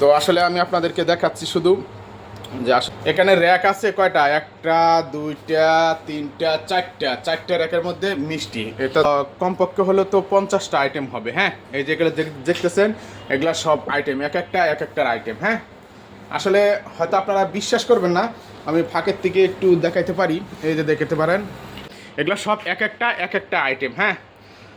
তো আসলে আমি আপনাদেরকে দেখাচ্ছি শুধু যে এখানে র্যাক আছে কয়টা? একটা, দুইটা, তিনটা, চারটা। চারটা র্যাকের মধ্যে মিষ্টি। এটা কমপক্ষে হলে তো পঞ্চাশটা আইটেম হবে হ্যাঁ? এই যেগুলো দেখ- দেখতেছেন, এগুলা সব আইটেম এক একটা, এক একটার আইটেম হ্যাঁ? আসলে হয়তো আপনারা বিশ্বাস করবেন না, আমি ফাঁকের থেকে একটু দেখাইতে পারি, এই যে দেখাতে পারেন। এগুলো সব এক একটা এক একটা আইটেম হ্যাঁ?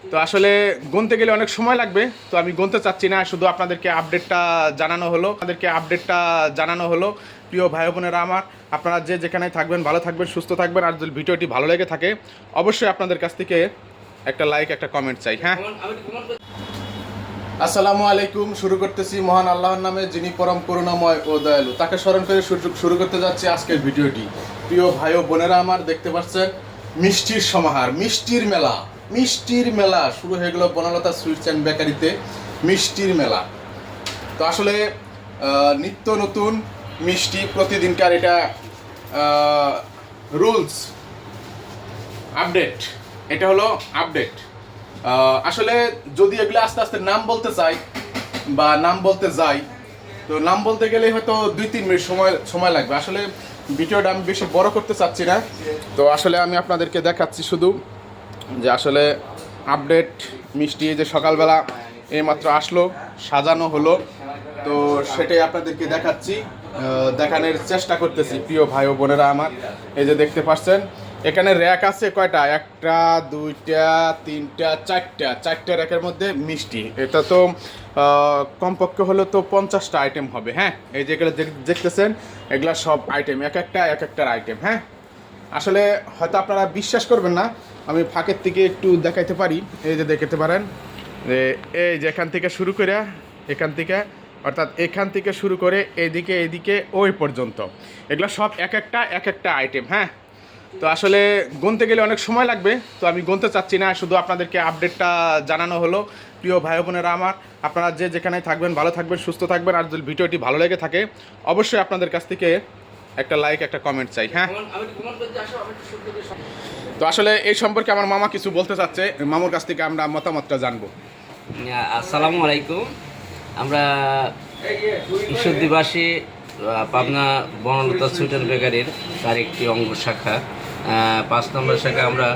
তো আসলে গুনতে গেলে অনেক সময় লাগবে, তো আমি গুনতে চাচ্ছি না, শুধু আপনাদেরকে আপডেটটা জানানো হলো, আপনাদেরকে আপডেটটা জানানো হলো। প্রিয় ভাই বোনেরা আমার, আপনারা যে যেখানে থাকবেন, ভালো থাকবেন, সুস্থ থাকবেন, আর যদি ভিডিওটি ভালো লেগে থাকে, অবশ্যই আপনাদের কাছ থেকে একটা লাইক একটা কমেন্ট চাই হ্যাঁ? আসসালামু আলাইকুম, শুরু করতেছি মহান আল্লাহর নামে, যিনি পরম করুণাময় ও দয়ালু। তাকে স্মরণ করে শুরু- করতে যাচ্ছি আজকের ভিডিওটি। প্রিয় ভাই ও বোনেরা আমার, দেখতে পাচ্ছেন, মিষ্টির সমাহার, মিষ্টির মেলা। মিষ্টির মেলা শুরু হয়ে গেল বনলতা সুইটস অ্যান্ড বেকারিতে, মিষ্টির মেলা। তো আসলে নিত্য নতুন মিষ্টি প্রতিদিনকার এটা রুলস, আপডেট। এটা হলো আপডেট। আসলে যদি এগুলো আস্তে আস্তে নাম বলতে চাই, বা নাম বলতে যাই, তো নাম বলতে গেলে হয়তো দুই, তিন মিনিট সময় সময় লাগবে। আসলে ভিডিওটা আমি বেশি বড় করতে চাচ্ছি না। তো আসলে আমি আপনাদেরকে দেখাচ্ছি শুধু। যে আসলে আপডেট মিষ্টি যে সকালবেলা এইমাত্র আসলো, সাজানো হলো। তো সেটাই আপনাদেরকে দেখাচ্ছি দেখানোর চেষ্টা করতেছি প্রিয় ভাই ও বোনেরা আমার। এই যে দেখতে পাচ্ছেন, এখানে র্যাক আছে কয়টা? একটা, দুইটা, তিনটা, চারটা। চারটা র্যাকের মধ্যে মিষ্টি। এটা তো কমপক্ষে হলে তো পঞ্চাশটা আইটেম হবে হ্যাঁ? এই যেগুলো দেখ- দেখতেছেন, এগুলা সব আইটেম এক একটা, এক একটার আইটেম হ্যাঁ? আসলে হয়তো আপনারা বিশ্বাস করবেন না আমি ফাঁকের থেকে একটু দেখাইতে পারি, এই যে দেখাতে পারেন। এই যে এখান থেকে শুরু করে, এখান থেকে, অর্থাৎ এখান থেকে শুরু করে এদিকে এদিকে ওই পর্যন্ত। এগুলো সব এক একটা এক একটা আইটেম হ্যাঁ? তো আসলে গুনতে গেলে অনেক সময় লাগবে, তো আমি গুনতে চাচ্ছি না, শুধু আপনাদেরকে আপডেটটা জানানো হলো। প্রিয় ভাই বোনেরা আমার, আপনারা যে যেখানে থাকবেন, ভালো থাকবেন, সুস্থ থাকবেন, আর যদি ভিডিওটি ভালো লেগে থাকে, অবশ্যই আপনাদের কাছ থেকে একটা লাইক একটা কমেন্ট চাই হ্যাঁ? তো আসলে এই সম্পর্কে আমার মামা কিছু বলতে চাচ্ছে। মামুর কাছ থেকে আমরা মতামতটা জানব। আসসালামু আলাইকুম। আমরা ঈশ্বরদীবাসী পাবনা বনলতা সুইটেন বেকারির তার একটি অঙ্গ শাখা। পাঁচ নম্বর শাখা আমরা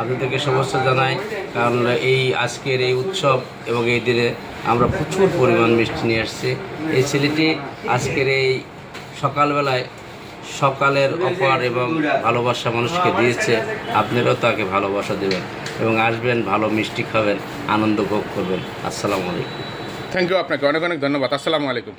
আপনাদেরকে সমস্যা জানাই, কারণ এই আজকের এই উৎসব এবং এই দিনে আমরা প্রচুর পরিমাণ মিষ্টি নিয়ে আসছি। এই ছেলেটি আজকের এই সকালবেলায় সকালের অফার এবং ভালোবাসা মানুষকে দিয়েছে। আপনারাও তাকে ভালোবাসা দেবেন এবং আসবেন, ভালো মিষ্টি খাবেন, আনন্দ ভোগ করবেন। আসসালামু আলাইকুম। থ্যাংক ইউ আপনাকে। অনেক অনেক ধন্যবাদ। আসসালামু আলাইকুম।